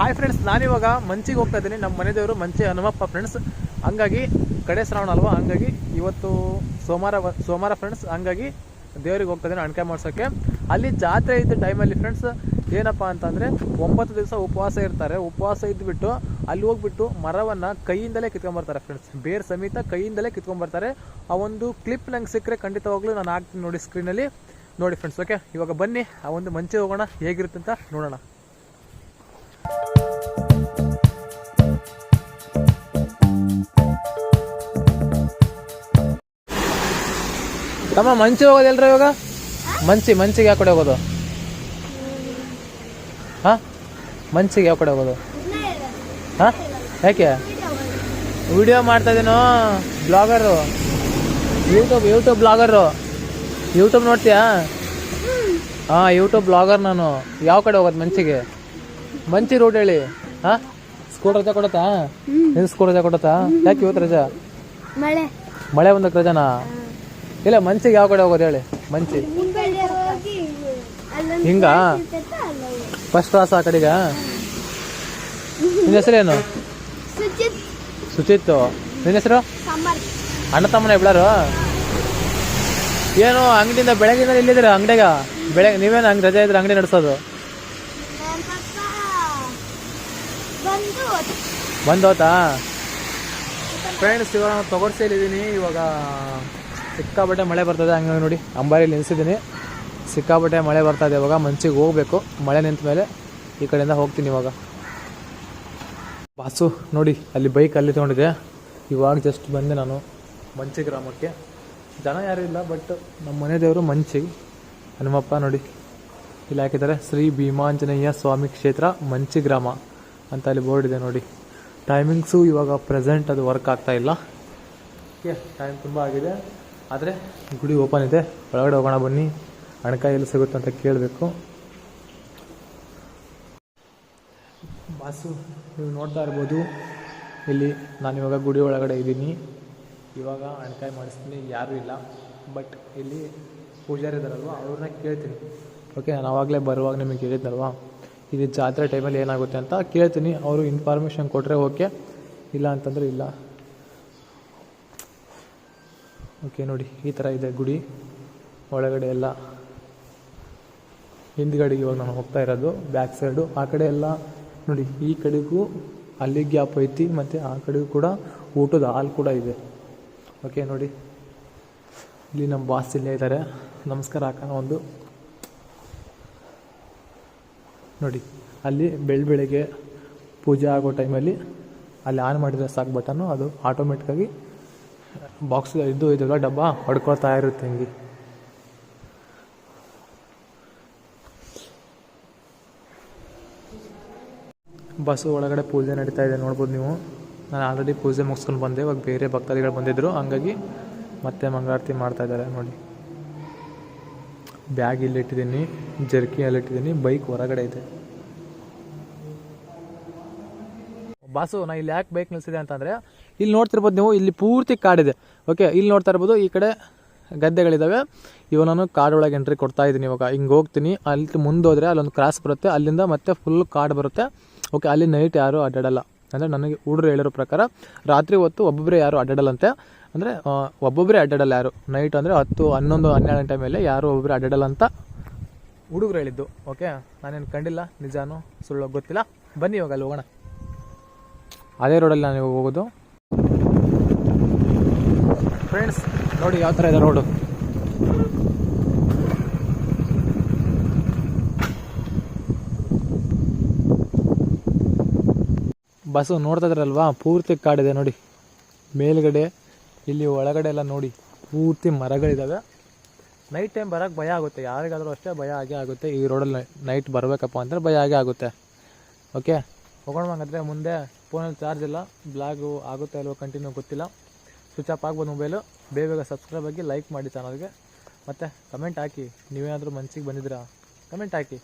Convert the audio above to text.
Hi friends ನಾನಿವಾಗ ಮಂಚಿಗೆ ಹೋಗ್ತಾ ಇದ್ದೀನಿ. ನಮ್ಮ ಮನೆ ದೇವರು ಮಂಚಿ ಹನುಮಪ್ಪ ಫ್ರೆಂಡ್ಸ್ ಹಂಗಾಗಿ ಕಡೆ ಶ್ರಾವಣ ಅಲ್ವಾ? ಹಂಗಾಗಿ ಇವತ್ತು ಸೋಮವಾರ ಸೋಮವಾರ ಫ್ರೆಂಡ್ಸ್ ಹಂಗಾಗಿ ದೇವರಿಗೆ ಹೋಗ್ತಾ ಇದ್ದೀನಿ ಅಣಕೆ ಮಾಡ್ಸೋಕ್ಕೆ ಅಲ್ಲಿ ಜಾತ್ರೆ ಇದ್ದ ಟೈಮಲ್ಲಿ ಫ್ರೆಂಡ್ಸ್ ಏನಪ್ಪ ಅಂತಂದರೆ ಒಂಬತ್ತು ದಿವಸ ಉಪವಾಸ ಇರ್ತಾರೆ. ಉಪವಾಸ ಇದ್ದುಬಿಟ್ಟು ಅಲ್ಲಿ ಹೋಗ್ಬಿಟ್ಟು ಮರವನ್ನು ಕೈಯಿಂದಲೇ ಕಿತ್ಕೊಂಬರ್ತಾರೆ ಫ್ರೆಂಡ್ಸ್ ಬೇರೆ ಸಮೇತ ಕೈಯಿಂದಲೇ ಕಿತ್ಕೊಂಬರ್ತಾರೆ. ಆ ಒಂದು ಕ್ಲಿಪ್ ನಂಗೆ ಸಿಕ್ಕರೆ ಖಂಡಿತವಾಗ್ಲೂ ನಾನು ಹಾಕ್ತೀನಿ ನೋಡಿ ಸ್ಕ್ರೀನಲ್ಲಿ ನೋಡಿ ಫ್ರೆಂಡ್ಸ್ ಓಕೆ ಇವಾಗ ಬನ್ನಿ, ಆ ಒಂದು ಮಂಚೆ ಹೋಗೋಣ. ಹೇಗಿರುತ್ತೆ ಅಂತ ನೋಡೋಣ. ತಮ್ಮ ಮಂಚಿ ಹೋಗೋದು ಎಲ್ರ ಇವಾಗ? ಮಂಚಿ ಮಂಚಿಗೆ ಯಾವ ಕಡೆ ಹೋಗೋದು? ಹಾ? ಮಂಚಿಗೆ ಯಾವ ಕಡೆ ಹೋಗೋದು? ಹಾ? ಯಾಕೆ? ವಿಡಿಯೋ ಮಾಡ್ತಾ ಇದೀನೋ blogger? YouTube YouTube blogger. YouTube ನೋಡ್ತೀಯಾ? ಹಾಂ ಯೂಟ್ಯೂಬ್ ಬ್ಲಾಗರ್ ನಾನು. ಯಾವ ಕಡೆ ಹೋಗೋದು ಮಂಚಿಗೆ? ಮಂಚಿ ರೂಟ್ ಹೇಳಿ. ಹಾ? ಸ್ಕೂಲ್ ರಜಾ ಕೊಡತ್ತಾ? ನಿನ್ ಸ್ಕೂಲ್ ರಜಾ ಕೊಡತ್ತಾ? ಯಾಕೆ ಇವತ್ತು ರಜಾ? ಮಳೆ. ಮಳೆ ಬಂದಕ್ಕೆ ರಜಾನಾ? ಇಲ್ಲ ಮಂಚಿಗೆ ಯಾವ ಕಡೆ ಹೋಗೋದು ಹೇಳಿ? ಮಂಚಿ. ಹೋಗಿ. ಫಸ್ಟ್ ಕ್ಲಾಸ್ ಆ ಕಡೆಗ? ನಿನ್ನ ಹೆಸರೇನು? ಸುಚಿತ್ ಸುಚಿತ್ ನಿನ್ನ ಹೆಸರು? ಅಣ್ಣ ತಮ್ಮನ ಬಿಡಾರು ಏನು ಅಂಗಡಿಯಿಂದ ಬೆಳಗಿಂದ ಇಲ್ಲಿದ್ದೀರ ಅಂಗಡಿಗ? ಬೆಳಗ್ಗೆ ನೀವೇನು ಹಂಗೆ ರಜೆ ಇದ್ರೆ ಅಂಗಡಿ ನಡೆಸೋದು? ಬಂದೋತಾ? ಫ್ರೆಂಡ್ಸ್ ಇವಾಗ ತೊಗೊಡ್ಸೇಲಿದ್ದೀನಿ ಇವಾಗ ಸಿಕ್ಕಾಪಟ್ಟೆ ಮಳೆ ಬರ್ತದೆ, ಹಂಗಾಗಿ ನೋಡಿ ಅಂಬಾರಿಲಿ ನಿಲ್ಸಿದ್ದೀನಿ. ಸಿಕ್ಕಾಪಟ್ಟೆ ಮಳೆ ಬರ್ತಾ ಇದೆ, ಇವಾಗ ಮಂಚಿಗೆ ಹೋಗಬೇಕು. ಮಳೆ ನಿಂತ ಮೇಲೆ ಈ ಕಡೆಯಿಂದ ಹೋಗ್ತೀನಿ ಇವಾಗ. ಬಾಸು, ನೋಡಿ, ಅಲ್ಲಿ ಬೈಕ್ ಅಲ್ಲಿ ತೊಗೊಂಡಿದೆ ಇವಾಗ ಜಸ್ಟ್ ಬಂದೆ ನಾನು ಮಂಚಿ ಗ್ರಾಮಕ್ಕೆ. ಜನ ಯಾರೂ ಇಲ್ಲ ಬಟ್ ನಮ್ಮ ಮನೆ ದೇವರು ಮಂಚಿ. ಹನುಮಪ್ಪ, ನೋಡಿ, ಇಲ್ಲಿ ಹಾಕಿದ್ದಾರೆ. ಶ್ರೀ ಭೀಮಾಂಜನೇಯ ಸ್ವಾಮಿ ಕ್ಷೇತ್ರ, ಮಂಚಿ ಗ್ರಾಮ ಅಂತ ಅಲ್ಲಿ ಬೋರ್ಡ್ ಇದೆ, ನೋಡಿ. ಟೈಮಿಂಗ್ಸು ಇವಾಗ ಪ್ರೆಸೆಂಟ್ ಅದು ವರ್ಕ್ ಆಗ್ತಾ ಇಲ್ಲ. ಓಕೆ ಟೈಮ್ ತುಂಬ ಆಗಿದೆ. ಆದರೆ ಗುಡಿ ಓಪನ್ ಇದೆ. ಒಳಗಡೆ ಹೋಗೋಣ ಬನ್ನಿ. ಹಣಕಾಯಿ ಎಲ್ಲಿ ಸಿಗುತ್ತೆ ಅಂತ ಕೇಳಬೇಕು. ಬಾಸು, ನೀವು ನೋಡ್ತಾ ಇರ್ಬೋದು. ಇಲ್ಲಿ ನಾನು ಇವಾಗ ಗುಡಿ ಒಳಗಡೆ ಇದ್ದೀನಿ. ಇವಾಗ ಅಣಕಾಯಿ ಮಾಡಿಸ್ತೀನಿ. ಯಾರೂ ಇಲ್ಲ. ಬಟ್ ಇಲ್ಲಿ ಪೂಜಾರಿ ಇದ್ದಾರಲ್ವ? ಅವ್ರನ್ನ ಕೇಳ್ತೀನಿ. ಓಕೆ ನಾನು ಆವಾಗಲೇ ಬರುವಾಗ ನಿಮಗೆ ಹೇಳಿದ್ನಲ್ವಾ? ಇದು ಜಾತ್ರೆ ಟೈಮಲ್ಲಿ ಏನಾಗುತ್ತೆ ಅಂತ ಕೇಳ್ತೀನಿ. ಅವರು ಇನ್ಫಾರ್ಮೇಷನ್ ಕೊಟ್ಟರೆ ಓಕೆ ಇಲ್ಲ ಅಂತಂದರೆ ಇಲ್ಲ. ಓಕೆ, ನೋಡಿ, ಈ ಥರ ಇದೆ ಗುಡಿ. ಒಳಗಡೆ ಎಲ್ಲ ಹಿಂದ್ಗಡೆಗೆ ಇವಾಗ ನಾನು ಹೋಗ್ತಾ ಇರೋದು ಬ್ಯಾಕ್ ಸೈಡು ಆ ಕಡೆ ಎಲ್ಲ, ನೋಡಿ, ಈ ಕಡೆಗೂ ಅಲ್ಲಿ ಗ್ಯಾಪ್ ಐತಿ, ಮತ್ತು ಆ ಕಡೆಗೂ ಕೂಡ ಊಟದ ಹಾಲ್ ಕೂಡ ಇದೆ. ಓಕೆ, ನೋಡಿ, ಇಲ್ಲಿ ನಮ್ಮ ಬಾಸ್ ಇಲ್ಲೇ ಇದ್ದಾರೆ ನಮಸ್ಕಾರ ಹಾಕೋಣ ಒಂದು. ನೋಡಿ, ಅಲ್ಲಿ ಬೆಳ ಬೆಳಗ್ಗೆ ಪೂಜೆ ಆಗೋ ಟೈಮಲ್ಲಿ ಅಲ್ಲಿ ಆನ್ ಮಾಡಿದ್ರೆ ಸಾಕು ಬಟನ್ನು ಅದು ಆಟೋಮೆಟಿಕ್ಕಾಗಿ ಬಾಕ್ಸ್ ಇದು ಇದೆಲ್ಲ ಡಬ್ಬ ಹೊಡ್ಕೊಳ್ತಾ ಇರುತ್ತೆ ಹಿಂಗೆ. ಬಸ್ಸು ಒಳಗಡೆ ಪೂಜೆ ನಡೀತಾ ಇದೆ, ನೋಡ್ಬೋದು ನೀವು. ನಾನು ಆಲ್ರೆಡಿ ಪೂಜೆ ಮುಗಿಸ್ಕೊಂಡು ಬಂದೆ, ಇವಾಗ ಬೇರೆ ಭಕ್ತಾದಿಗಳು ಬಂದಿದ್ದರು ಹಂಗಾಗಿ ಮತ್ತೆ ಮಂಗಳಾರತಿ ಮಾಡ್ತಾ ಇದ್ದಾರೆ, ನೋಡಿ. ಬ್ಯಾಗ್ ಇಲ್ಲಿಟ್ಟಿದ್ದೀನಿ ಜರ್ಕಿ ಅಲ್ಲಿಟ್ಟಿದ್ದೀನಿ ಬೈಕ್ ಹೊರಗಡೆ ಇದೆ. ಬಾಸು, ನಾ ಇಲ್ಲಿ ಯಾಕೆ ಬೈಕ್ ನಿಲ್ಸಿದೆ ಅಂತಂದರೆ, ಇಲ್ಲಿ ನೋಡ್ತಿರ್ಬೋದು ನೀವು, ಇಲ್ಲಿ ಪೂರ್ತಿ ಕಾಡಿದೆ. ಓಕೆ ಇಲ್ಲಿ ನೋಡ್ತಾ ಇರ್ಬೋದು, ಈ ಕಡೆ ಗದ್ದೆಗಳಿದ್ದಾವೆ ಇವಾಗ ನಾನು ಕಾಡೊಳಗೆ ಎಂಟ್ರಿ ಕೊಡ್ತಾ ಇದ್ದೀನಿ ಇವಾಗ. ಹಿಂಗೆ ಹೋಗ್ತೀನಿ, ಅಲ್ಲಿ ಮುಂದೆ ಅಲ್ಲೊಂದು ಕ್ರಾಸ್ ಬರುತ್ತೆ, ಅಲ್ಲಿಂದ ಮತ್ತೆ ಫುಲ್ ಕಾಡು ಬರುತ್ತೆ. ಓಕೆ ಅಲ್ಲಿ ನೈಟ್ ಯಾರು ಅಡ್ಡಾಡಲ್ಲ. ಅಂದರೆ ನನಗೆ ಹುಡುಗರು ಹೇಳಿರೋ ಪ್ರಕಾರ, ರಾತ್ರಿ ಹೊತ್ತು ಒಬ್ಬೊಬ್ಬರೇ ಯಾರು ಅಡ್ಡಾಡಲ್ಲಂತೆ. ಅಂದರೆ ಒಬ್ಬೊಬ್ಬರೇ ಅಡ್ಡಾಡಲ್ಲ ಯಾರು. ನೈಟ್ ಅಂದರೆ ಹತ್ತು, ಹನ್ನೊಂದು, ಹನ್ನೆರಡು ಗಂಟೆ ಮೇಲೆ ಯಾರು ಒಬ್ಬೊಬ್ಬರೇ ಅಡ್ಡಾಡಲ್ಲಂತ ಹುಡುಗರು ಹೇಳಿದ್ದು. ಓಕೆ ನಾನೇನು ಕಂಡಿಲ್ಲ, ನಿಜಾನು, ಸುಳ್ಳು ಗೊತ್ತಿಲ್ಲ. ಬನ್ನಿ ಇವಾಗ ಅಲ್ಲಿ ಹೋಗೋಣ. ಅದೇ ರೋಡಲ್ಲಿ ನಾನು ಹೋಗೋದು. ಫ್ರೆಂಡ್ಸ್ ನೋಡಿ ಯಾವ ಥರ ಇದೆ ರೋಡು ಬಸ್ಸು ನೋಡ್ತಾ ಇದ್ರಲ್ವಾ? ಪೂರ್ತಿ ಕಾಡಿದೆ ನೋಡಿ. ಮೇಲ್ಗಡೆ, ಇಲ್ಲಿ ಒಳಗಡೆ ಎಲ್ಲ ನೋಡಿ. ಪೂರ್ತಿ ಮರಗಳಿದ್ದಾವೆ ನೈಟ್ ಟೈಮ್ ಬರೋಕ್ಕೆ ಭಯ ಆಗುತ್ತೆ. ಯಾರಿಗಾದರೂ ಅಷ್ಟೇ ಭಯ ಆಗೇ ಆಗುತ್ತೆ. ಈ ರೋಡಲ್ಲಿ ನೈಟ್ ಬರಬೇಕಪ್ಪ ಅಂದರೆ ಭಯ ಆಗೇ ಆಗುತ್ತೆ. ಓಕೆ ಹೋಗೋಣ ಹಂಗಂದರೆ ಮುಂದೆ ಫೋನಲ್ಲಿ ಚಾರ್ಜ್ ಇಲ್ಲ, ಬ್ಲಾಗು ಆಗುತ್ತೆ ಅಲ್ವೋ ಕಂಟಿನ್ಯೂ ಗೊತ್ತಿಲ್ಲ. ಸ್ವಿಚ್ ಆಫ್ ಆಗ್ಬೋದು ಮೊಬೈಲು ಬೇಗ ಬೇಗ ಸಬ್ಸ್ಕ್ರೈಬ್ ಆಗಿ ಲೈಕ್ ಮಾಡಿ ಚಾನಲ್ಗೆ ಮತ್ತು ಕಮೆಂಟ್ ಹಾಕಿ, ನೀವೇನಾದರೂ ಮನ್ಸಿಗೆ ಬಂದಿದ್ದೀರಾ? ಕಮೆಂಟ್ ಹಾಕಿ.